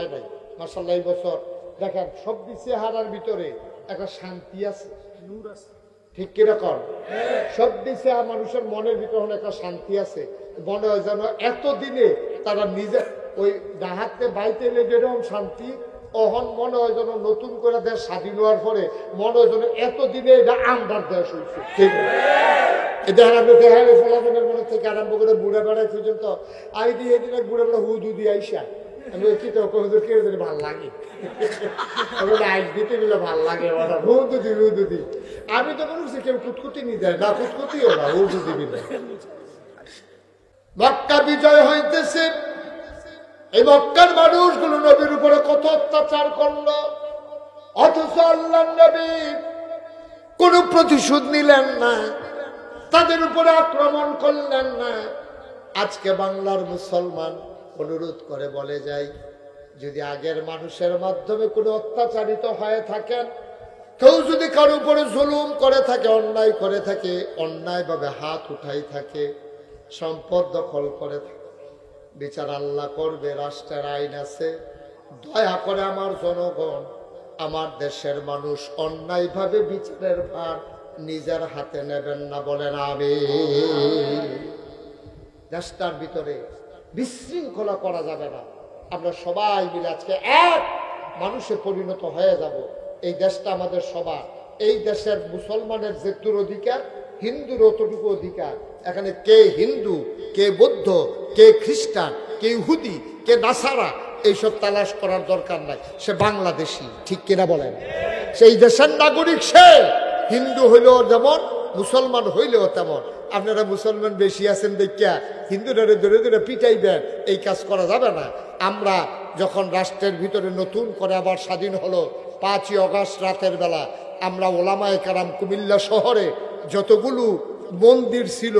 হয় নাই। মাসাল্লাহ এই বছর। দেখেন সব চেহারার ভিতরে একটা শান্তি আছে। নূর আছে। ঠিক কীরকম সব দিছে মানুষের মনের ভিতরে একটা শান্তি আছে। মনে হয় যেন এতদিনে তারা নিজে ওই ডাহাতে বাইতে এলে যেরকম শান্তি অহন মনে হয় যেন নতুন করে দেশ স্বাধীন হওয়ার পরে মনে হয় যেন এতদিনে এটা আমদার দেশ হয়েছে ঠিক দেখেন আপনি দেখেন ফলাফলের মনে থেকে আরম্ভ করে বুড়ে বেড়াই পর্যন্ত আই দিয়ে এদিন বুড়ে বেড়া হুদু দিয়ে আইসা। আমি বলি, কি তো হুজুর ভালো লাগে? আমি বলি, দিতে গেলে ভালো লাগে ওরা হুদু দি হুদু দি আমি তো বলছি কেউ কুতকুতি নি দেয় না মক্কা বিজয় হইতেছে। এই মক্কার মানুষগুলো নবীর উপরে কত অত্যাচার করল। অথচ কোন প্রতিশোধ নিলেন না তাদের উপরে আক্রমণ করলেন না। আজকে বাংলার মুসলমান অনুরোধ করে বলে যাই, যদি আগের মানুষের মাধ্যমে কোনো অত্যাচারিত হয়ে থাকেন, কেউ যদি কারও উপরে জুলুম করে থাকে, অন্যায় করে থাকে, অন্যায়ভাবে হাত উঠাই থাকে, সম্পদ দখল করে থাকে, বিচার আল্লাহ করবে, রাষ্ট্রের আইন আছে, দয়া করে আমার জনগণ, আমার দেশের মানুষ অন্যায়ভাবে বিচারের ভার নিজের হাতে নেবেন না বলেন আমি দেশটার ভিতরে বিশৃঙ্খলা করা যাবে না। আমরা সবাই মিলে আজকে এক। মানুষে পরিণত হয়ে যাব। এই দেশটা আমাদের সবার। এই দেশের মুসলমানের যেটুর অধিকার, হিন্দুর অতটুকু অধিকার। এখানে কে হিন্দু, কে বৌদ্ধ, কে খ্রিস্টান, কে ইহুদি, কে নাসারা, এইসব তালাশ করার দরকার নাই। সে বাংলাদেশি, ঠিক কিনা বলেন? সেই দেশের নাগরিক সে। হিন্দু হইলেও যেমন, মুসলমান হইলেও তেমন। আপনারা মুসলমান বেশি আছেন দেখিয়া হিন্দুরা ধরে ধরে পিটাইবেন, এই কাজ করা যাবে না। আমরা যখন রাষ্ট্রের ভিতরে নতুন করে আবার স্বাধীন হলো, পাঁচই অগাস্ট রাতের বেলা, আমরা ওলামায় কারাম কুমিল্লা শহরে যতগুলো মন্দির ছিল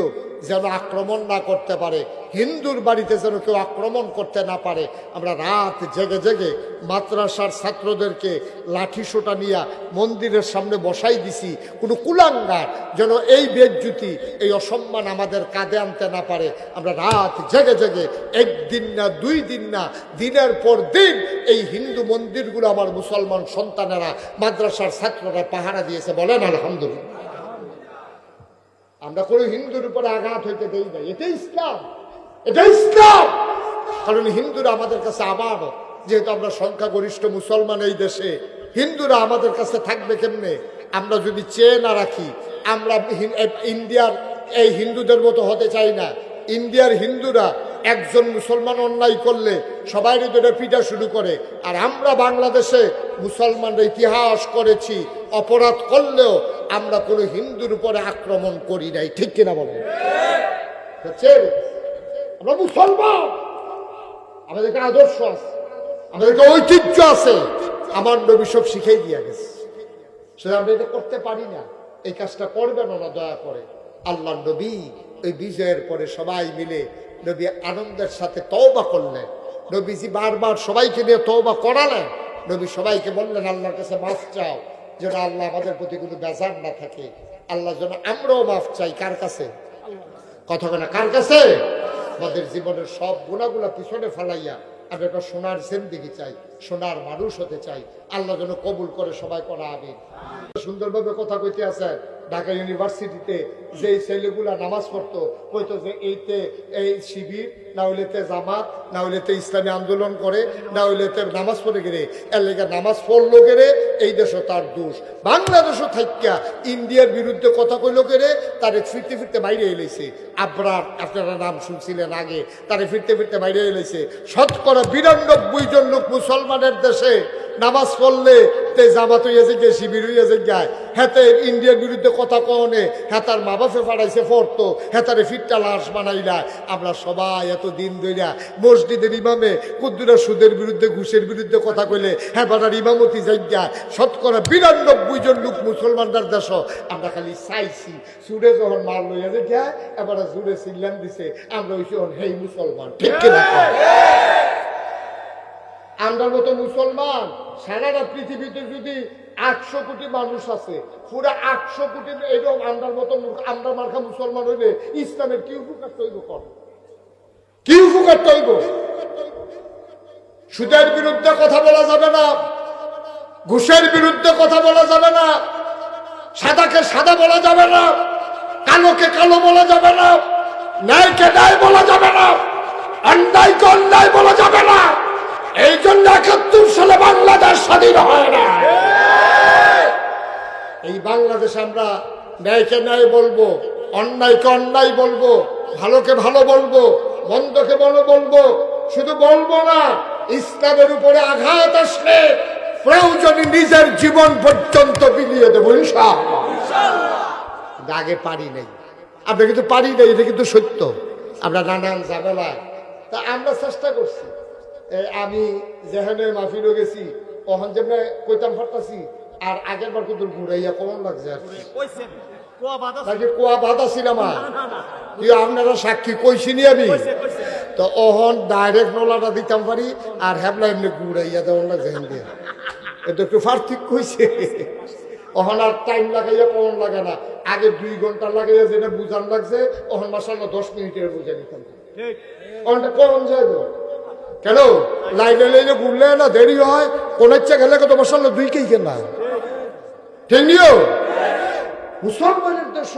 যেন আক্রমণ না করতে পারে। হিন্দুর বাড়িতে যেন কেউ আক্রমণ করতে না পারে। আমরা রাত জেগে জেগে মাদ্রাসার ছাত্রদেরকে লাঠি সোটা নিয়ে মন্দিরের সামনে বসাই দিছি। কোনো কুলাঙ্গার যেন এই বেজ্যুতি এই অসম্মান আমাদের কাঁধে আনতে না পারে। আমরা রাত জেগে জেগে একদিন না, দুই দিন না, দিনের পর দিন এই হিন্দু মন্দিরগুলো আমার মুসলমান সন্তানেরা, মাদ্রাসার ছাত্ররা পাহারা দিয়েছে বলেন আলহামদুলিল্লাহ। আমরা কোনো হিন্দুর উপরে আঘাত হইতে দেই না এটা ইসলাম। এটা ইসলাম! কারণ হিন্দুরা আমাদের কাছে আবার যেহেতু আমরা সংখ্যাগরিষ্ঠ মুসলমান এই দেশে, হিন্দুরা আমাদের কাছে থাকবে কেমনে? আমরা যদি চেয়ে না রাখি, আমরা ইন্ডিয়ার এই হিন্দুদের মতো হতে চাই না। ইন্ডিয়ার হিন্দুরা একজন মুসলমান অন্যায় করলে সবাই ধরে পিটা শুরু করে। আর আমরা বাংলাদেশে মুসলমানরা ইতিহাস করেছি, অপরাধ করলেও আমরা কোনো হিন্দুর উপরে আক্রমণ করি নাই, ঠিক কিনা হচ্ছে আমরা মুসলমান। আমাদেরকে আদর্শ আছে, আমাদেরকে ঐতিহ্য আছে। আমার নবী সব শিখেই দিয়ে গেছে। সেটা আমরা এটা করতে পারি না। এই কাজটা করবেন না, দয়া করে। আল্লাহ নবী ওই বিজয়ের পরে সবাই মিলে নবী আনন্দের সাথে তওবা করলেন। নবীজি বারবার সবাইকে নিয়ে তওবা করালেন। নবী সবাইকে বললেন, আল্লাহর কাছে মাফ চাও। যেন আল্লাহ আমাদের প্রতি কোনো বেজার না থাকে। আল্লাহ যেন আমরাও মাফ চাই। কার কাছে? কথা বলে কার কাছে? আমাদের জীবনের সব গুণাগুলা পিছনে ফেলাইয়া আমি একটা সোনার জিন্দিগি চাই, সোনার মানুষ হতে চাই। আল্লাহ যেন কবুল করে সবাই করা আমিন। সুন্দরভাবে কথা কইতে আছে। ঢাকা ইউনিভার্সিটিতে যে ছেলেগুলা নামাজ পড়তো, কইতো যে এইতে এই শিবির, না হইলেতে জামাত, না হইলেতে ইসলামী আন্দোলন করে, না হইলেতে নামাজ পড়ে গেলে, এর নামাজ পড়ল গেলে এই দেশও তার দোষ। বাংলাদেশও থাকিয়া ইন্ডিয়ার বিরুদ্ধে কথা কইলো গেলে তারে ফিরতে ফিরতে বাইরে এলেছে আবরার, আপনারা নাম শুনছিলেন আগে, তারে ফিরতে ফিরতে বাইরে এলেছে শতকরা বিরানব্বই জন লোক মুসলমানের দেশে নামাজ পড়লে তে জামাত হইয়া যে গিয়ে শিবির হইয়া যে গায় হেতে ইন্ডিয়ার বিরুদ্ধে কথা কনে হেতার মা বাপে ফাড়াইছে পড়তো হেতারে ফিরটা লাশ বানাইলা। আমরা সবাই এত দিন ধইরা মসজিদের ইমামে কুদ্দুরা সুদের বিরুদ্ধে, ঘুষের বিরুদ্ধে কথা কইলে হ্যাঁ বাটার ইমামতি যাইয়া শতকরা বিরানব্বই জন লোক মুসলমানদের দেশ। আমরা খালি চাইছি, সুরে যখন মার লইয়া যে গায় এবার জুড়ে সিল্লাম দিছে। আমরা ওই হেই মুসলমান। ঠিক কিনা? আমরার মতো মুসলমান? সারাটা পৃথিবীতে যদি আটশো কোটি মানুষ আছে, পুরো আটশো কোটি এরকম আমরার মতো মূর্খ- আমরা মার্কা মুসলমান হইলে ইসলামের কি উপকার তৈব কর? কি উপকার তৈব সুদের বিরুদ্ধে কথা বলা যাবে না, ঘুষের বিরুদ্ধে কথা বলা যাবে না, সাদাকে সাদা বলা যাবে না, কালোকে কালো বলা যাবে না ন্যায়কে ন্যায় বলা যাবে না, অন্যায়কে অন্যায় বলা যাবে না। এই জন্য একাত্তর সালে বাংলাদেশ স্বাধীন হয় না। এই বাংলাদেশে আমরা ন্যায়কে ন্যায় বলব, অন্যায়কে অন্যায় বলব, ভালোকে ভালো বলব, মন্দকে ভালো বলব, শুধু বলব না, ইসলামের উপরে আঘাত আসলে প্রয়োজনে নিজের জীবন পর্যন্ত বিলিয়ে দেবো আগে পারি নাই। আমরা কিন্তু পারি নাই, এটা কিন্তু সত্য। আমরা নানান ঝামেলায়। তা আমরা চেষ্টা করছি। আমি যেখানে মাহফিলও গেছি তখন যেমন কইতাম ফাটাছি আর আগের বার কিন্তু ঘুরাইয়া কেমন লাগছে আর কোয়া বাধা তুই আপনারা সাক্ষী কইছিনি আমি? তো অহন ডাইরেক্ট নলাটা দিতাম পারি আর হ্যাবলা এমনি ঘুরাইয়া দেওয়ার লাগছে হেন দিয়ে এটা একটু পার্থক্য হয়েছে অহন আর টাইম লাগাইয়া কমন লাগে না। আগে দুই ঘণ্টা লাগাইয়া যেটা বুঝান লাগছে অহন মাসাল্লাহ দশ মিনিটের বুঝে নিতাম অহনটা কমন যায় তো? কেন? লাইনে লাইনে ঘুরলে না দেরি হয় কোন ইচ্ছা গেলে কত মাসাল্লাহ দুই কেই কেনা। মুসলমানের দেশ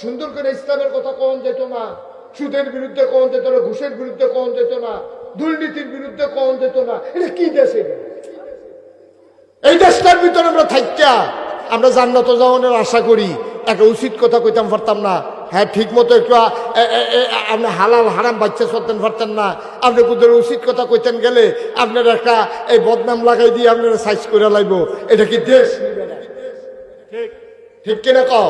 সুন্দর করে ইসলামের কথা কন যেত না, সুদের বিরুদ্ধে কন যেত না, ঘুষের বিরুদ্ধে কন যেত না, দুর্নীতির বিরুদ্ধে কন যেত না, এটা কি দেশ এই দেশটার ভিতরে আমরা থাইকা, আমরা জান্নাত যাওয়ানোর আশা করি, একটা উচিত কথা কইতাম পারতাম না হ্যাঁ ঠিক মতো একটু আপনি হালাল হারাম বাচ্চা সত্যেন ফারতেন না। আপনি বুধের উচিত কথা কইতেন গেলে আপনার একটা এই বদনাম লাগাই দিয়ে আপনারা সাইজ করে লাইব। এটা কি দেশ? ঠিক। ঠিক কিনা কও?